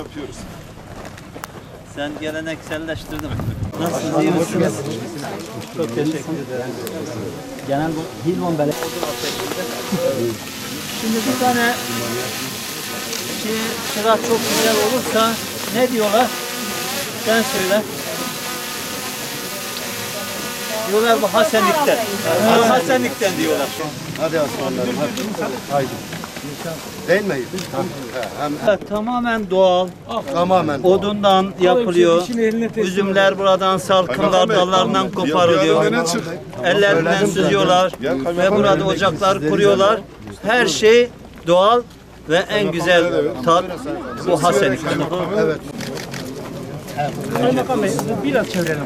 yapıyoruz. Sen gelenekselleştirdin. Nasılsınız, iyi misiniz? Çok teşekkür ederim. Genel bu Hilvan Bele. Şimdi bir tane şey, çıra çok güzel olursa ne diyorlar? Sen söyle. Diyorlar bu Hasenlikten. Hasenlikten diyorlar. Hadi aslanlarım hadi. Haydi. Değil mi? Evet, tamamen doğal. tamamen. Odundan yapılıyor. Üzümler buradan salkımlar dallarından koparılıyor. Ellerinden süzüyorlar ve burada ocaklar kuruyorlar. Her şey doğal ve en güzel tat bu Hasenlik'ten. Kaymakam Bey biraz çevirelim.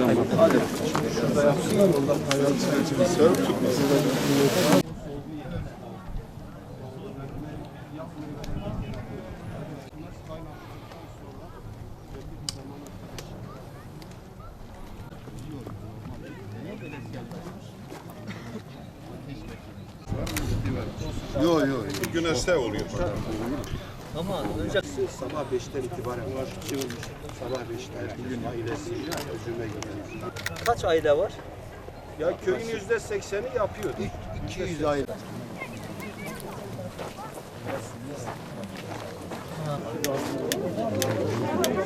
Yok yok. Güneşte oluyor. Ama önce Sabah 5'ten itibaren var. Sabah 5'te bugün ailesiyle üzüme gidiyoruz. kaç aile var? Ya köyün yüzde sekseni yapıyor. 200 aile.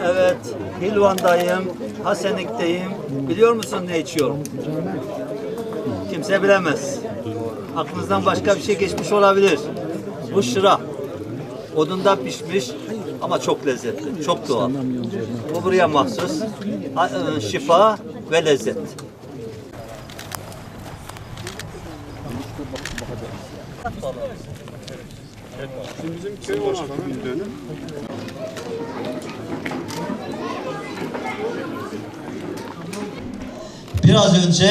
Evet, Hilvan'dayım, Hasenlik'teyim. Biliyor musun ne içiyorum? Kimse bilemez. Aklınızdan başka bir şey geçmiş olabilir. Bu şıra. Odunda pişmiş ama çok lezzetli, çok doğal. Bu buraya mahsus. E, Şifa ve lezzet. Bizim köy 16 bin dönüm. Biraz önce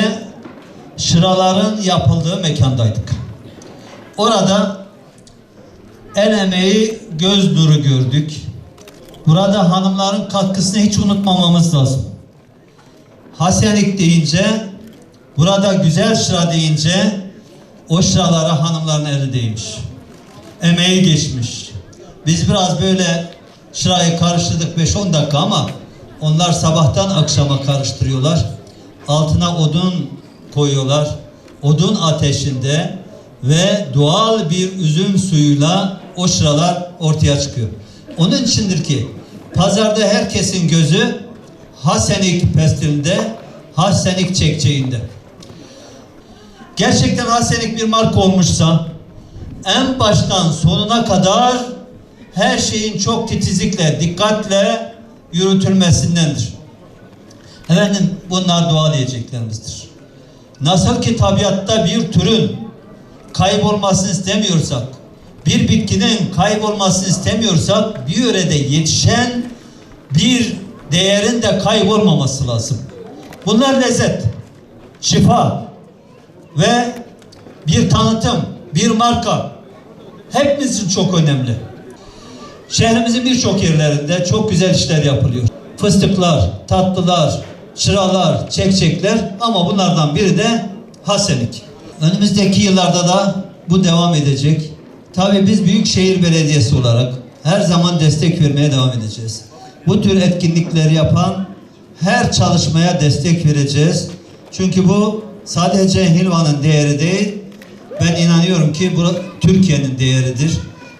şıraların yapıldığı mekandaydık. Orada el emeği göz nuru gördük. Burada hanımların katkısını hiç unutmamamız lazım. Hasenik deyince, burada güzel şıra deyince o şıralara hanımların eli değmiş. Emeği geçmiş. Biz biraz böyle şırayı karıştırdık 5-10 dakika ama onlar sabahtan akşama karıştırıyorlar. Altına odun koyuyorlar. Odun ateşinde ve doğal bir üzüm suyuyla o şıralar ortaya çıkıyor. Onun içindir ki pazarda herkesin gözü Hasenik pestilinde, Hasenik çekçeğinde. Gerçekten Hasenik bir marka olmuşsa en baştan sonuna kadar her şeyin çok titizlikle, dikkatle yürütülmesindendir. Efendim bunlar doğal yiyeceklerimizdir. Nasıl ki tabiatta bir türün kaybolmasını istemiyorsak, bir bitkinin kaybolmasını istemiyorsak bir yörede yetişen bir değerin de kaybolmaması lazım. Bunlar lezzet, şifa ve bir tanıtım, bir marka hepimiz için çok önemli. Şehrimizin birçok yerlerinde çok güzel işler yapılıyor. Fıstıklar, tatlılar, çıralar, çekçekler ama bunlardan biri de Hasenik. Önümüzdeki yıllarda da bu devam edecek. Tabii biz Büyükşehir Belediyesi olarak her zaman destek vermeye devam edeceğiz. Bu tür etkinlikleri yapan her çalışmaya destek vereceğiz. Çünkü bu sadece Hilvan'ın değeri değil, ben inanıyorum ki bu Türkiye'nin değeridir.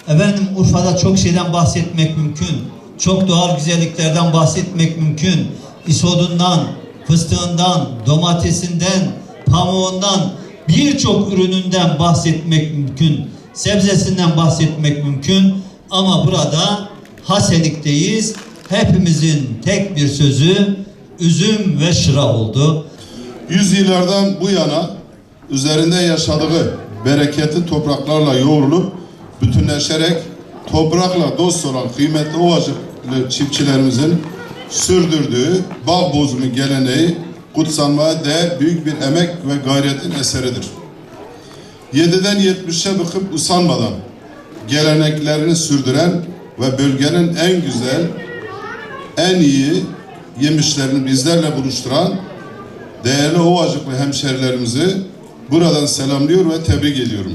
Efendim Urfa'da çok şeyden bahsetmek mümkün. Çok doğal güzelliklerden bahsetmek mümkün. İsodundan, fıstığından, domatesinden, pamuğundan birçok ürününden bahsetmek mümkün. Sebzesinden bahsetmek mümkün. Ama burada Hasenik'teyiz. Hepimizin tek bir sözü üzüm ve şıra oldu. Yüzyıllardan bu yana üzerinde yaşadığı bereketli topraklarla yoğrulup bütünleşerek toprakla dost olan kıymetli ovacıklı çiftçilerimizin sürdürdüğü bağ bozumu geleneği kutsanmaya değer büyük bir emek ve gayretin eseridir. 7'den 70'e bakıp usanmadan geleneklerini sürdüren ve bölgenin en güzel, en iyi yemişlerini bizlerle buluşturan değerli Ovacıklı hemşerilerimizi buradan selamlıyor ve tebrik ediyorum.